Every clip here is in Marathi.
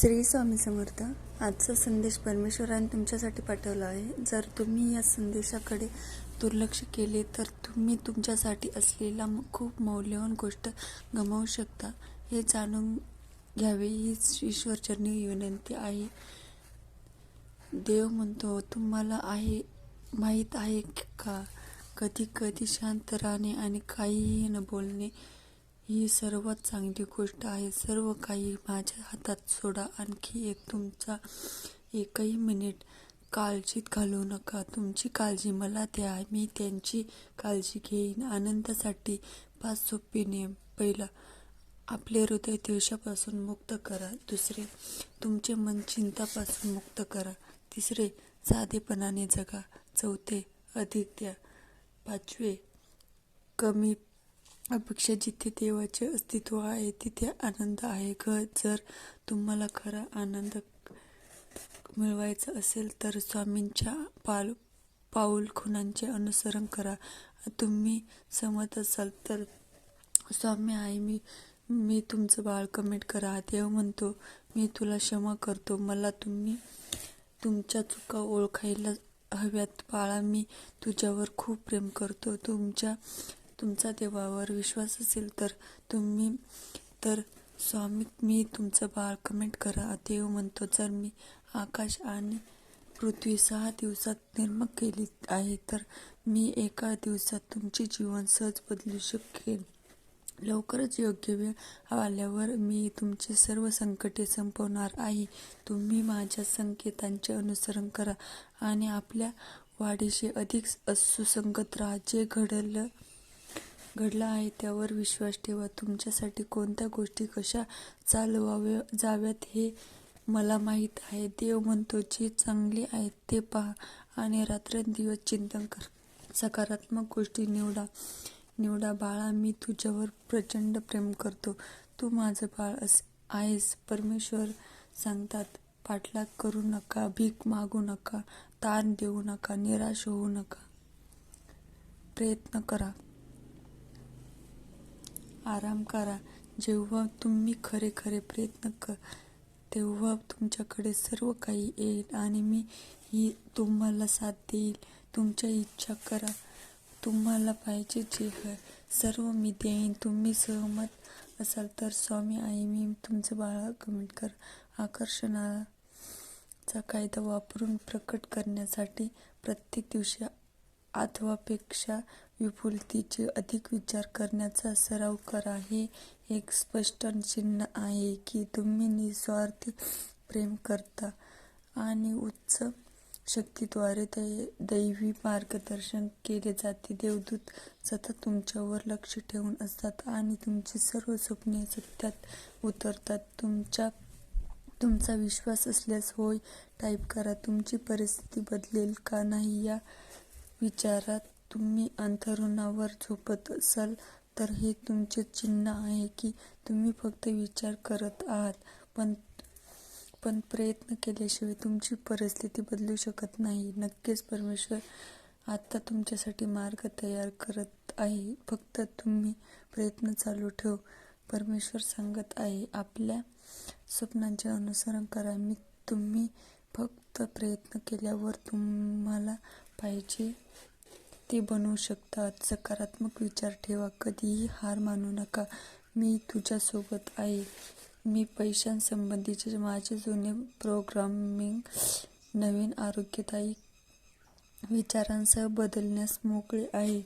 श्री स्वामी समर्थ आजचा संदेश परमेश्वराने तुमच्यासाठी पाठवला आहे. जर तुम्ही या संदेशाकडे दुर्लक्ष केले तर तुम्ही तुमच्यासाठी असलेला खूप मौल्यवान गोष्ट गमावू शकता. हे जाणून घ्यावे हीच ईश्वरचरणी विनंती आहे. देव म्हणतो तुम्हाला आहे माहीत आहे का? कधी कधी शांत राहणे आणि काहीही न बोलणे ही सर्वात चांगली गोष्ट आहे. सर्व काही माझ्या हातात सोडा. आणखी एक तुमचा एकही मिनिट काळजीत घालवू नका. तुमची काळजी मला द्या. मी त्यांची काळजी घेईन. आनंदासाठी पाच सोपे नियम पहिला आपले हृदय द्वेषापासून मुक्त करा. दुसरे तुमचे मन चिंतापासून मुक्त करा. तिसरे साधेपणाने जगा. चौथे अधिक द्या पाचवे कमी अपेक्षा जिथे देवाचे अस्तित्व आहे तिथे आनंद आहे. ग जर तुम्हाला खरा आनंद मिळवायचा असेल तर स्वामींच्या पाल पाऊल खुणांचे अनुसरण करा. तुम्ही सहमत असाल तर स्वामी आहे मी मी तुमचं बाळ कमेंट करा. देव म्हणतो मी तुला क्षमा करतो. मला तुम्ही तुमच्या चुका ओळखायला हव्यात. बाळा मी तुझ्यावर खूप प्रेम करतो. तुमच्या तुमचा देवावर विश्वास असेल तर तुम्ही तर स्वामी मी तुमचं बाळ कमेंट करा. देव म्हणतो जर मी आकाश आणि पृथ्वी सहा दिवसात निर्माण केली आहे तर मी एका दिवसात तुमचे जीवन सहज बदलू शकेन. लवकरच योग्य वेळ आल्यावर मी तुमचे सर्व संकटे संपवणार आहे. तुम्ही माझ्या संकेतांचे अनुसरण करा आणि आपल्या वाढीशी अधिक सुसंगत राहा. जे घडलं घडलं आहे त्यावर विश्वास ठेवा. तुमच्यासाठी कोणत्या गोष्टी कशा चालवाव्या जाव्यात हे मला माहीत आहे. देव म्हणतो जे चांगले आहे ते पहा आणि रात्रंदिवस चिंतन कर. सकारात्मक गोष्टी निवडा. निवडा बाळा मी तुझ्यावर प्रचंड प्रेम करतो. तू माझं बाळ अस आहेस. परमेश्वर सांगतात पाठलाग करू नका भीक मागू नका ताण देऊ नका निराश होऊ नका. प्रयत्न करा. आराम करा. जेव्हा तुम्ही खरे खरे प्रयत्न कर तेव्हा तुमच्याकडे सर्व काही येईल आणि मी ही तुम्हाला साथ देईल. तुमच्या इच्छा करा. तुम्हाला पाहिजे जे आहे सर्व मी देईन. तुम्ही सहमत असाल तर स्वामी आई मी तुमचं बाळा कमेंट कर. आकर्षणाचा कायदा वापरून प्रकट करण्यासाठी प्रत्येक दिवशी अथवापेक्षा विपुलतेचे अधिक विचार करण्याचा सराव करा. हे एक स्पष्ट चिन्ह आहे की तुम्ही निस्वार्थी प्रेम करता आणि उच्च शक्तीद्वारे दै दैवी मार्गदर्शन केले जाते. देवदूत सतत तुमच्यावर लक्ष ठेवून असतात आणि तुमची सर्व स्वप्ने सत्यात उतरतात. तुमच्या तुमचा विश्वास असल्यास होय टाईप करा. तुमची परिस्थिती बदलेल का नाही या विचारात तुम्ही अंथरुणावर झोपत असाल तर हे तुमचे चिन्ह आहे की तुम्ही फक्त विचार करत आहात. पण पण प्रयत्न केल्याशिवाय तुमची परिस्थिती बदलू शकत नाही. नक्कीच परमेश्वर आता तुमच्यासाठी मार्ग तयार करत आहे. फक्त तुम्ही प्रयत्न चालू ठेव. परमेश्वर सांगत आहे आपल्या स्वप्नांचे अनुसरण करा. मी तुम्ही फक्त प्रयत्न केल्यावर तुम्हाला पाहिजे. ते बनवू शकतात. सकारात्मक विचार ठेवा. कधीही हार मानू नका. मी तुझ्यासोबत आहे. मी पैशांसंबंधीचे माझे जुने प्रोग्रामिंग नवीन आरोग्यदायी विचारांसह बदलण्यास मोकळे आहे.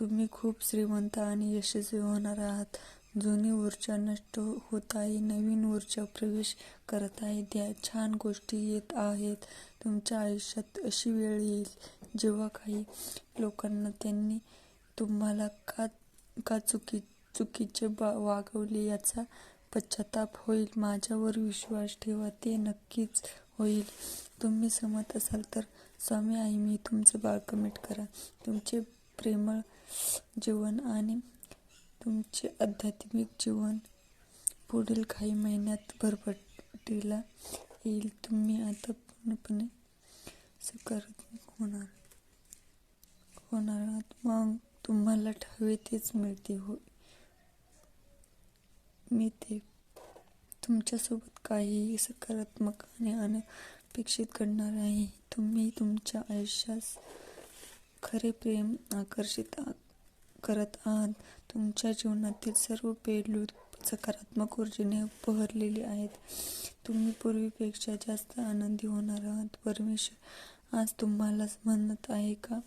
तुम्ही खूप श्रीमंत आणि यशस्वी होणार आहात. जुनी ऊर्जा नष्ट होत आहे नवीन ऊर्जा प्रवेश करत आहे. द्या छान गोष्टी येत आहेत. तुमच्या आयुष्यात अशी वेळ येईल जेव्हा काही लोकांना त्यांनी तुम्हाला का का चुकी चुकीचे बा वागवले याचा पश्चाताप होईल. माझ्यावर विश्वास ठेवा ते नक्कीच होईल. तुम्ही सहमत असाल तर स्वामी आई मी तुमचं बाळ कमेंट करा. तुमचे प्रेमळ जीवन आणि तुमचे आध्यात्मिक जीवन पुढील काही महिन्यात भरपटीला येईल तुम्ही आता पूर्णपणे सकारात्मक होणार. होणार आहात. मग तुम्हाला हवे तेच मिळते होय. मी ते तुमच्यासोबत काहीही सकारात्मक आणि अनपेक्षित घडणार आहे. तुम्ही तुमच्या आयुष्यास खरे प्रेम आकर्षित आ- करत आहात. तुमच्या जीवनातील सर्व पैलू सकारात्मक ऊर्जेने बहरलेले आहेत. तुम्ही पूर्वीपेक्षा जास्त आनंदी होणार आहात. परमेश्वर आज तुम्हाला म्हणत आहे का?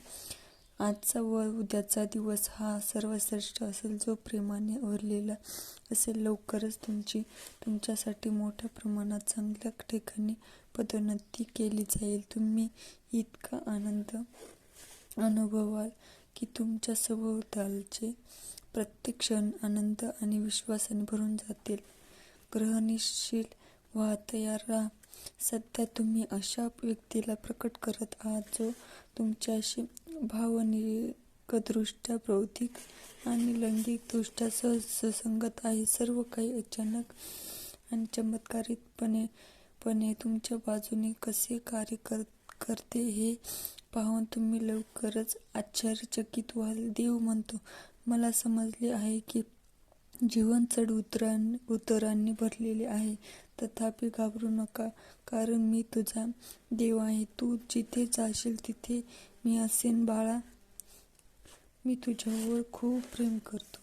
आजचा व उद्याचा दिवस हा सर्वश्रेष्ठ असेल जो प्रेमाने ओरलेला असेल. लवकरच तुमची तुमच्यासाठी मोठ्या प्रमाणात चांगल्या ठिकाणी पदोन्नती केली जाईल. तुम्ही इतका आनंद अनुभवाल. की तुमच्या सभोवतालचे प्रत्येक क्षण आनंद आणि विश्वासाने भरून जातील. ग्रहणशील व्हा तयार राहा. सध्या तुम्ही अशा व्यक्तीला प्रकट करत आहात जो तुमच्याशी भावनिकदृष्ट्या बौद्धिक आणि लैंगिकदृष्ट्या सहज सुसंगत आहे. सर्व काही अचानक आणि चमत्कारितपणे पणे तुमच्या बाजूने कसे कार्य कर करते हे पाहून तुम्ही लवकरच आश्चर्यचकित व्हाल. देव म्हणतो मला समजले आहे की जीवन चढ उतरां उतरांनी भरलेले आहे. तथापि घाबरू नका कारण मी तुझा देव आहे. तू जिथे जाशील तिथे मी असेन बाळा. मी तुझ्यावर खूप प्रेम करतो.